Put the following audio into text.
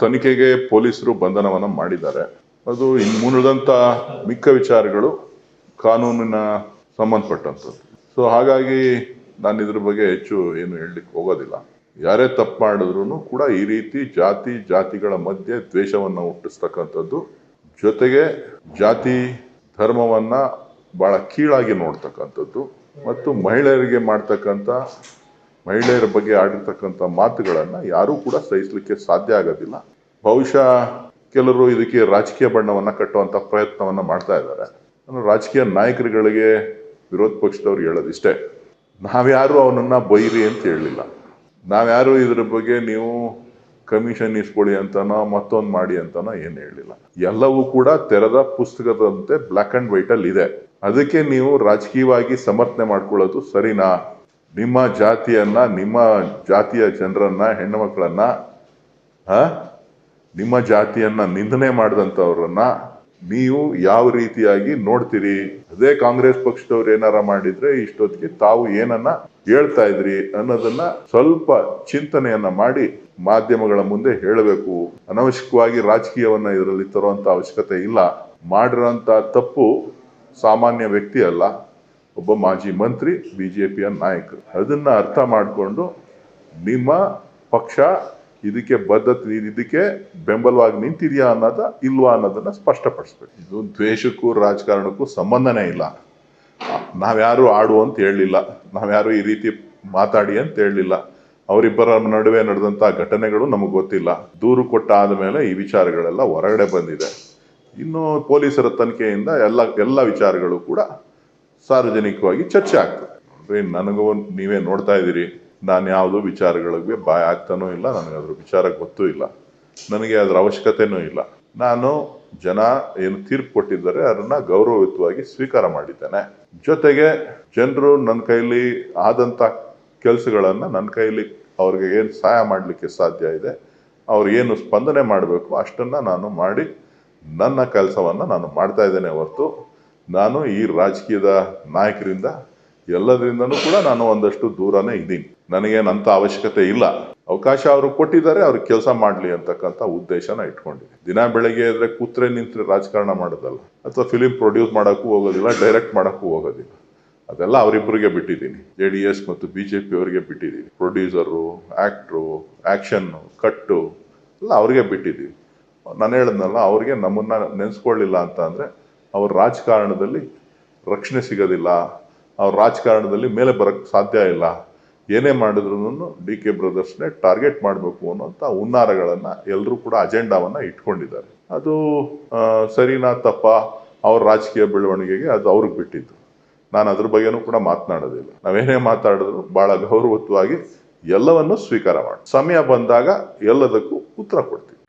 ತನಿಖೆಗೆ ಪೊಲೀಸರು ಬಂಧನವನ್ನು ಮಾಡಿದ್ದಾರೆ. ಅದು ಇನ್ನು ಮುಂದಂತ ಮಿಕ್ಕ ವಿಚಾರಗಳು ಕಾನೂನಿನ ಸಂಬಂಧಪಟ್ಟಂಥದ್ದು ಸೊ ಹಾಗಾಗಿ ನಾನು ಇದ್ರ ಬಗ್ಗೆ ಹೆಚ್ಚು ಏನು ಹೇಳಲಿಕ್ಕೆ ಹೋಗೋದಿಲ್ಲ. ಯಾರೇ ತಪ್ಪು ಮಾಡಿದ್ರು ಕೂಡ ಈ ರೀತಿ ಜಾತಿ, ಜಾತಿಗಳ ಮಧ್ಯೆ ದ್ವೇಷವನ್ನು ಹುಟ್ಟಿಸ್ತಕ್ಕಂಥದ್ದು, ಜೊತೆಗೆ ಜಾತಿ ಧರ್ಮವನ್ನ ಬಹಳ ಕೀಳಾಗಿ ನೋಡ್ತಕ್ಕಂಥದ್ದು, ಮತ್ತು ಮಹಿಳೆಯರಿಗೆ ಮಾಡ್ತಕ್ಕಂಥ ಮಹಿಳೆಯರ ಬಗ್ಗೆ ಆಡಿರ್ತಕ್ಕಂಥ ಮಾತುಗಳನ್ನು ಯಾರೂ ಕೂಡ ಸಹಿಸಲಿಕ್ಕೆ ಸಾಧ್ಯ ಆಗೋದಿಲ್ಲ. ಬಹುಶಃ ಕೆಲವರು ಇದಕ್ಕೆ ರಾಜಕೀಯ ಬಣ್ಣವನ್ನು ಕಟ್ಟುವಂತ ಪ್ರಯತ್ನವನ್ನು ಮಾಡ್ತಾ ಇದ್ದಾರೆ. ರಾಜಕೀಯ ನಾಯಕರುಗಳಿಗೆ ವಿರೋಧ ಪಕ್ಷದವ್ರು ಹೇಳೋದಿಷ್ಟೇ. ನಾವ್ಯಾರು ಅವನನ್ನ ಬೈರಿ ಅಂತ ಹೇಳಲಿಲ್ಲ. ನಾವ್ಯಾರು ಇದ್ರ ಬಗ್ಗೆ ನೀವು ಕಮಿಷನ್ ಇಸ್ಕೊಳ್ಳಿ ಅಂತನೋ ಮತ್ತೊಂದು ಮಾಡಿ ಅಂತನೋ ಏನು ಹೇಳಲಿಲ್ಲ ಎಲ್ಲವೂ ಕೂಡ ತೆರೆದ ಪುಸ್ತಕದಂತೆ ಬ್ಲ್ಯಾಕ್ ಅಂಡ್ ವೈಟ್ ಅಲ್ಲಿ ಇದೆ ಅದಕ್ಕೆ ನೀವು ರಾಜಕೀಯವಾಗಿ ಸಮರ್ಥನೆ ಮಾಡ್ಕೊಳ್ಳೋದು ಸರಿನಾ? ನಿಮ್ಮ ಜಾತಿಯನ್ನ, ನಿಮ್ಮ ಜಾತಿಯ ಜನರನ್ನ ಹೆಣ್ಣು ಮಕ್ಕಳನ್ನ? ನಿಮ್ಮ ಜಾತಿಯನ್ನ ನಿಂದನೆ ಮಾಡಿದಂಥವ್ರನ್ನ ನೀವು ಯಾವ ರೀತಿಯಾಗಿ ನೋಡ್ತೀರಿ? ಅದೇ ಕಾಂಗ್ರೆಸ್ ಪಕ್ಷದವ್ರು ಏನಾರ ಮಾಡಿದ್ರೆ ಇಷ್ಟೊತ್ತಿಗೆ ತಾವು ಏನನ್ನ ಹೇಳ್ತಾ ಇದ್ರಿ ಅನ್ನೋದನ್ನ ಸ್ವಲ್ಪ ಚಿಂತನೆಯನ್ನ ಮಾಡಿ ಮಾಧ್ಯಮಗಳ ಮುಂದೆ ಹೇಳಬೇಕು. ಅನವಶ್ಯಕವಾಗಿ ರಾಜಕೀಯವನ್ನ ಇದರಲ್ಲಿ ತರುವಂತ ಅವಶ್ಯಕತೆ ಇಲ್ಲ. ಮಾಡಿರೋಂತ ತಪ್ಪು ಸಾಮಾನ್ಯ ವ್ಯಕ್ತಿ ಅಲ್ಲ. ಒಬ್ಬ ಮಾಜಿ ಮಂತ್ರಿ, ಬಿಜೆಪಿಯ ನಾಯಕರು ಅದನ್ನ ಅರ್ಥ ಮಾಡಿಕೊಂಡು ನಿಮ್ಮ ಪಕ್ಷ ಇದಕ್ಕೆ ಬದ್ಧತೆ ಇದಕ್ಕೆ ಬೆಂಬಲವಾಗಿ ನಿಂತಿದೆಯಾ ಅನ್ನೋದ ಇಲ್ವಾ ಅನ್ನೋದನ್ನ ಸ್ಪಷ್ಟಪಡಿಸ್ಬೇಕು. ಇದು ದ್ವೇಷಕ್ಕೂ ರಾಜಕಾರಣಕ್ಕೂ ಸಂಬಂಧನೇ ಇಲ್ಲ. ನಾವ್ಯಾರು ಆಡು ಅಂತ ಹೇಳಲಿಲ್ಲ. ನಾವ್ಯಾರು ಈ ರೀತಿ ಮಾತಾಡಿ ಅಂತ ಹೇಳಲಿಲ್ಲ. ಅವರಿಬ್ಬರ ನಡುವೆ ನಡೆದಂತ ಘಟನೆಗಳು ನಮಗೆ ಗೊತ್ತಿಲ್ಲ. ದೂರು ಕೊಟ್ಟ ಆದಮೇಲೆ ಈ ವಿಚಾರಗಳೆಲ್ಲ ಹೊರಗಡೆ ಬಂದಿದೆ. ಇನ್ನು ಪೊಲೀಸರ ತನಿಖೆಯಿಂದ ಎಲ್ಲ ಎಲ್ಲ ವಿಚಾರಗಳು ಕೂಡ ಸಾರ್ವಜನಿಕವಾಗಿ ಚರ್ಚೆ ಆಗ್ತದೆ. ನೋಡ್ರಿ ನನಗೂ ನೀವೇ ನೋಡ್ತಾ ಇದ್ದೀರಿ, ನಾನು ಯಾವುದೋ ವಿಚಾರಗಳಿಗೆ ಬಾಯ್ ಆಗ್ತಾನೂ ಇಲ್ಲ, ನನಗೆ ಅದ್ರ ವಿಚಾರ ಗೊತ್ತೂ ಇಲ್ಲ, ನನಗೆ ಅದರ ಅವಶ್ಯಕತೆನೂ ಇಲ್ಲ. ನಾನು ಜನ ಏನು ತೀರ್ಪು ಕೊಟ್ಟಿದ್ದಾರೆ, ಅದನ್ನ ಗೌರವಯುತವಾಗಿ ಸ್ವೀಕಾರ ಮಾಡಿದ್ದೇನೆ. ಜೊತೆಗೆ ಜನರು ನನ್ನ ಕೈಲಿ ಆದಂತ ಕೆಲಸಗಳನ್ನು ನನ್ನ ಕೈಲಿ ಅವ್ರಿಗೆ ಏನು ಸಹಾಯ ಮಾಡಲಿಕ್ಕೆ ಸಾಧ್ಯ ಇದೆ, ಅವ್ರು ಏನು ಸ್ಪಂದನೆ ಮಾಡಬೇಕು ಅಷ್ಟನ್ನ ನಾನು ಮಾಡಿ ನನ್ನ ಕೆಲಸವನ್ನ ನಾನು ಮಾಡ್ತಾ ಇದ್ದೇನೆ ಹೊರತು ನಾನು ಈ ರಾಜಕೀಯದ ನಾಯಕರಿಂದ ಎಲ್ಲದರಿಂದನೂ ಕೂಡ ನಾನು ಒಂದಷ್ಟು ದೂರನೇ ಇದ್ದೀನಿ. ನನಗೇನಂತ ಅವಶ್ಯಕತೆ ಇಲ್ಲ. ಅವಕಾಶ ಅವರು ಕೊಟ್ಟಿದ್ದಾರೆ ಅವ್ರಿಗೆ ಕೆಲಸ ಮಾಡಲಿ ಅಂತಕ್ಕಂಥ ಉದ್ದೇಶನ ಇಟ್ಕೊಂಡಿದ್ದೀನಿ. ದಿನ ಬೆಳಗ್ಗೆ ಇದ್ರೆ ಕೂತ್ರೆ ನಿಂತರೆ ರಾಜಕಾರಣ ಮಾಡೋದಲ್ಲ, ಅಥವಾ ಫಿಲಿಮ್ ಪ್ರೊಡ್ಯೂಸ್ ಮಾಡೋಕ್ಕೂ ಹೋಗೋದಿಲ್ಲ ಡೈರೆಕ್ಟ್ ಮಾಡೋಕ್ಕೂ ಹೋಗೋದಿಲ್ಲ. ಅದೆಲ್ಲ ಅವರಿಬ್ಬರಿಗೆ ಬಿಟ್ಟಿದ್ದೀನಿ. ಜೆ ಡಿ ಎಸ್ ಮತ್ತು ಬಿ ಜೆ ಪಿ ಅವರಿಗೆ ಬಿಟ್ಟಿದ್ದೀನಿ. ಪ್ರೊಡ್ಯೂಸರು ಆ್ಯಕ್ಟ್ರು ಆ್ಯಕ್ಷನ್ನು ಕಟ್ಟು ಎಲ್ಲ ಅವ್ರಿಗೆ ಬಿಟ್ಟಿದ್ದೀವಿ ನಾನು ಹೇಳಿದ್ನಲ್ಲ, ಅವ್ರಿಗೆ ನಮ್ಮನ್ನು ನೆನೆಸ್ಕೊಳ್ಳಿಲ್ಲ ಅಂತ ಅಂದರೆ ಅವ್ರ ರಾಜಕಾರಣದಲ್ಲಿ ರಕ್ಷಣೆ ಸಿಗೋದಿಲ್ಲ, ಅವ್ರ ರಾಜಕಾರಣದಲ್ಲಿ ಮೇಲೆ ಬರೋಕ್ಕೆ ಸಾಧ್ಯ ಇಲ್ಲ, ಏನೇ ಮಾಡಿದ್ರು ಡಿ ಕೆ ಬ್ರದರ್ಸ್ನೇ ಟಾರ್ಗೆಟ್ ಮಾಡಬೇಕು ಅನ್ನೋಂಥ ಹುನ್ನಾರಗಳನ್ನು ಎಲ್ಲರೂ ಕೂಡ ಅಜೆಂಡಾವನ್ನು ಇಟ್ಕೊಂಡಿದ್ದಾರೆ. ಅದು ಸರಿನಾ ತಪ್ಪ ಅವ್ರ ರಾಜಕೀಯ ಬೆಳವಣಿಗೆಗೆ ಅದು ಅವ್ರಿಗೆ ಬಿಟ್ಟಿದ್ದು. ನಾನು ಅದ್ರ ಬಗ್ಗೆನೂ ಕೂಡ ಮಾತನಾಡೋದಿಲ್ಲ. ನಾವೇನೇ ಮಾತಾಡಿದ್ರು ಭಾಳ ಗೌರವತ್ವವಾಗಿ ಎಲ್ಲವನ್ನೂ ಸ್ವೀಕಾರ ಮಾಡಿ. ಸಮಯ ಬಂದಾಗ ಎಲ್ಲದಕ್ಕೂ ಉತ್ತರ ಕೊಡ್ತೀವಿ.